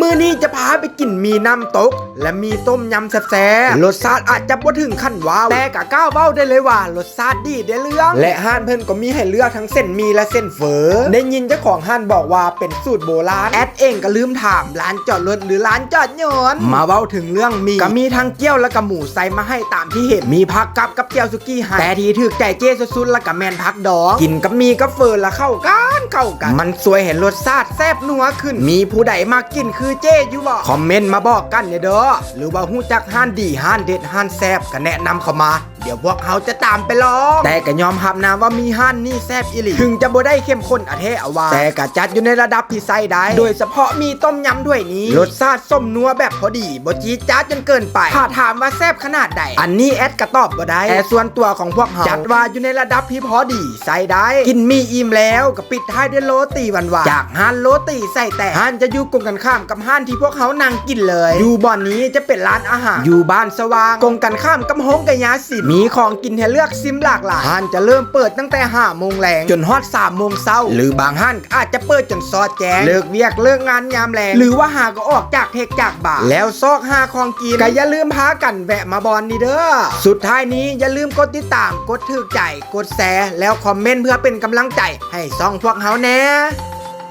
มื้อนี้จะพาไปกินมีน้ำตก และมีต้มยำแซ่บๆรสชาติอาจจะบ่ถึงขั้นว้าว แต่กะก้าวเบ้าได้เลยว่ารสชาติดีได้เรื่องและห้านเพิ่นก็มีให้เลือกทั้งเส้นมีและเส้นเฝอได้ยินเจ้าของห้านบอกว่าเป็นสูตรโบราณแอดเองก็ลืมถามร้านจอดรถหรือร้านจอดยนต์มาเว้าถึงเรื่องมีก็มีทั้งเกี๊ยวและก็หมูใส่มาให้ตามที่เห็นมีผักกับกับเกี๊ยวสุกี้ให้แต่ที่ถึกใจเจ้สุดๆแล้วก็แมนผักดองกินกับมีกับเฟิร์นละเข้ากันเข้ากัน มันสวยเห็นรสชาติแซ่บนัวขึ้น มีผู้ใดมากินคือเจ้อยู่บ่คอมเมนต์มาบอกกันเนี่ยเด้อหรือว่าหู้จักห้านดีห้านเด็ดห้านแซบก็แนะนำเข้ามา ดี๋ยวพวกเขาจะตามไปลองแต่ก็ยอมรับนะว่ามีห้านนี่แซ่บอีหลีถึงจะบ่ได้เข้มข้นอเทเอาว่าแต่ก็จัดอยู่ในระดับที่ใส่ได้ โดยเฉพาะมีต้มยำด้วยนี้รสชาติส้มนัวแบบพอดีบ่จี๊ดจ๊าดจนเกินไปถ้าถามว่าแซ่บขนาดใดอันนี้แอดก็ตอบบ่ได้แต่ส่วนตัวของพวกเราจัดว่าอยู่ในระดับที่พอดีใส่ได้ กินมีอิ่มแล้วก็ปิดท้ายด้วยโรตีหวานๆจากห้านโรตีใส่แต่ห้านจะอยู่กงกันข้ามกับห้านที่พวกเขานั่งกินเลย อยู่บ่อนนี้จะเป็นร้านอาหาร อยู่บ้านสว่างกงกันข้ามกับฮงกะยาสินมีีของกินให้เลือกซิมหลากหลายห้านจะเริ่มเปิดตั้งแต่5โมงแรงจนฮอด3โมงเช้าหรือบางห้านอาจจะเปิดจนซอดแจ้งเลิกเวียกเลิกงานยามแรงหรือว่าหาก็ออกจากเทกจากบ่าแล้วซอกหาของกินก็อย่าลืมพากันแวะมาบอนนี่เด้อสุดท้ายนี้อย่าลืมกดติดตามกดถือใจกดแชร์แล้วคอมเมนต์เพื่อเป็นกำลังใจให้ซ่องพวกเขาแน่